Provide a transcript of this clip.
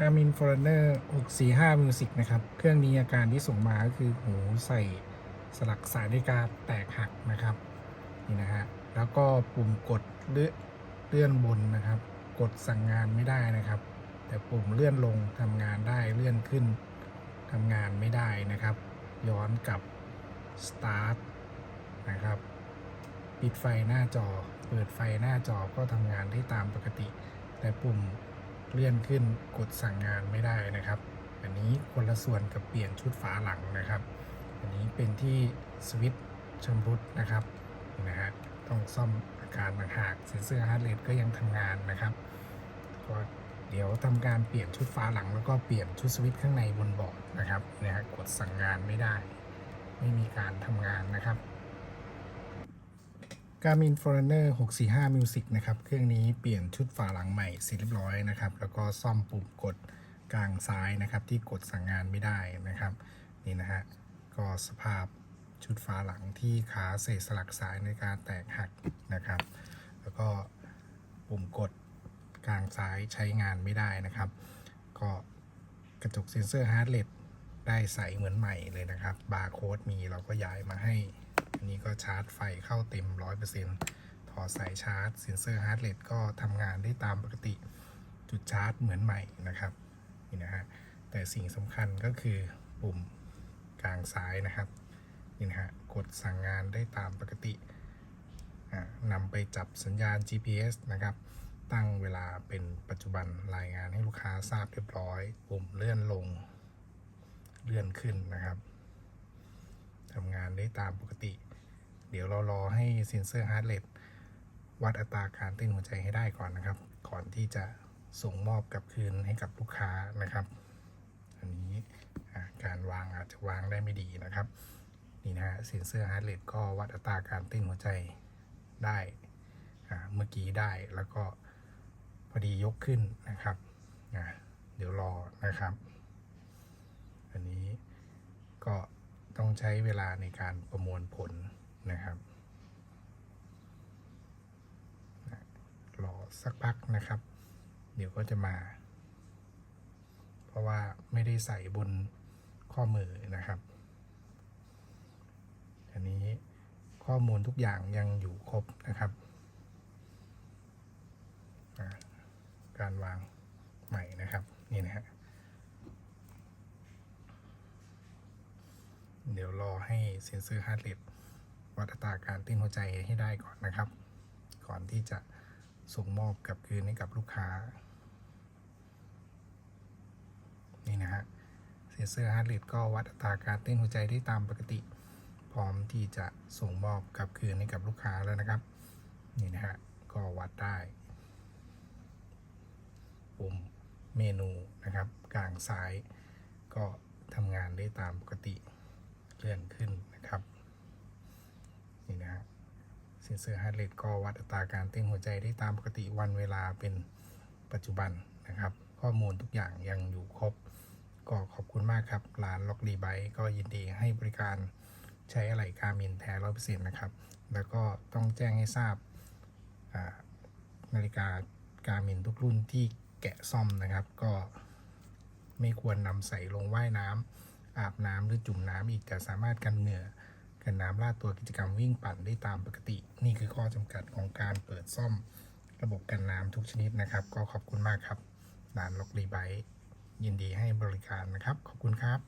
Garmin Forerunner 645 Music นะครับ เครื่องนี้อาการที่ส่งมาก็คือหูใส่สลักสายนาฬิกาแตกหักนะครับ นี่นะฮะ แล้วก็ปุ่มกดเลื่อนเลื่อนบนนะครับ กดสั่งงานไม่ได้นะครับ แต่ปุ่มเลื่อนลงทำงานได้ เลื่อนขึ้นทำงานไม่ได้นะครับ ย้อนกลับ start นะครับ ปิดไฟหน้าจอ เปิดไฟหน้าจอก็ทำงานได้ตามปกติ แต่ปุ่ม เลื่อนขึ้นกดสั่งงานไม่ได้นะครับ อันนี้คนละส่วนกับเปลี่ยนชุดฝาหลังนะครับ อันนี้เป็นที่สวิตช์ชำรุดนะครับนะฮะต้องซ่อมอาการต่างหากเซ็นเซอร์ฮาร์ดเรทก็ยังทำงานนะครับก็เดี๋ยวทำการเปลี่ยนชุดฝาหลังแล้วก็เปลี่ยนชุดสวิตช์ข้างในบนบอร์ดนะครับนี่ยฮะกดสั่งงานไม่ได้ ไม่มีการทำงานนะครับ Garmin Forerunner 645 Music นะครับ เครื่องนี้เปลี่ยนชุดฝาหลังใหม่เสร็จเรียบร้อยนะครับ แล้วก็ซ่อมปุ่มกดกลางซ้ายนะครับ ที่กดสั่งงานไม่ได้นะครับ นี่นะฮะ ก็สภาพชุดฝาหลังที่ขาเศษสลักสายในการแตกหักนะครับ แล้วก็ปุ่มกดกลางซ้ายใช้งานไม่ได้นะครับ ก็กระจกเซ็นเซอร์ฮาร์ดเรทได้ใสเหมือนใหม่เลยนะครับ บาร์โค้ดมีเราก็ย้ายมาให้ อันนี้ก็ชาร์จไฟเข้าเต็ม 100%ถอดสายชาร์จเซ็นเซอร์ฮาร์ดเรทก็ทำงานได้ตามปกติจุดชาร์จเหมือนใหม่นะครับนี่นะฮะแต่สิ่งสำคัญก็คือปุ่มกลางซ้ายนะครับนี่นะฮะกดสั่งงานได้ตามปกตินำไปจับสัญญาณ GPS นะครับ ตั้งเวลาเป็นปัจจุบันรายงานให้ลูกค้าทราบเรียบร้อย ปุ่มเลื่อนลง เลื่อนขึ้นนะครับทำงานได้ตามปกติ เดี๋ยวเรารอให้เซ็นเซอร์ฮาร์ดเรทวัดอัตราการเต้นหัวใจให้ได้ก่อนนะครับ ก่อนที่จะส่งมอบกลับคืนให้กับลูกค้านะครับ อันนี้การวางอาจจะวางได้ไม่ดีนะครับ นี่นะฮะเซ็นเซอร์ฮาร์ดเรทก็วัดอัตราการเต้นหัวใจได้เมื่อกี้ได้แล้วก็พอดียกขึ้นนะครับ เดี๋ยวรอนะครับ อันนี้ก็ต้องใช้เวลาในการประมวลผล นะครับรอสักพักนะครับ เดี๋ยวก็จะมา เพราะว่าไม่ได้ใส่บนข้อมือนะครับอันนี้ข้อมูลทุกอย่างยังอยู่ครบนะครับ การวางใหม่นะครับนี่นะฮะเดี๋ยวรอให้เซ็นเซอร์ฮาร์ดเรท วัดอัตราการเต้นหัวใจให้ได้ก่อนนะครับ ก่อนที่จะส่งมอบกลับคืนให้กับลูกค้า นี่นะฮะเซนเซอร์ฮาร์ดเรทก็วัดอัตราการเต้นหัวใจได้ตามปกติ พร้อมที่จะส่งมอบกลับคืนให้กับลูกค้าแล้วนะครับ นี่นะฮะก็วัดได้ปุ่มเมนูนะครับ กลางซ้ายก็ทำงานได้ตามปกติเลื่อนขึ้นนะครับ เซนเซอร์ฮาร์ดเรทก็วัดอัตราการเต้นหัวใจได้ตามปกติวันเวลาเป็นปัจจุบันนะครับ ข้อมูลทุกอย่างยังอยู่ครบ ก็ขอบคุณมากครับ ร้านล็อกรีไบก็ยินดีให้บริการใช้อะไหล่การมินแท้ร้อยเปอร์เซ็นต์นะครับ แล้วก็ต้องแจ้งให้ทราบนาฬิกาการมินทุกรุ่นที่แกะซ่อมนะครับ ก็ไม่ควรนำใส่ลงว่ายน้ำอาบน้ำหรือจุ่มน้ำอีกจะสามารถกันเหงื่อ กันน้ำลาดตัวกิจกรรมวิ่งปั่นได้ตามปกติ นี่คือข้อจำกัดของการเปิดซ่อมระบบกันน้ำทุกชนิดนะครับ ก็ขอบคุณมากครับร้านล็อกรีไบยินดีให้บริการนะครับ ขอบคุณครับ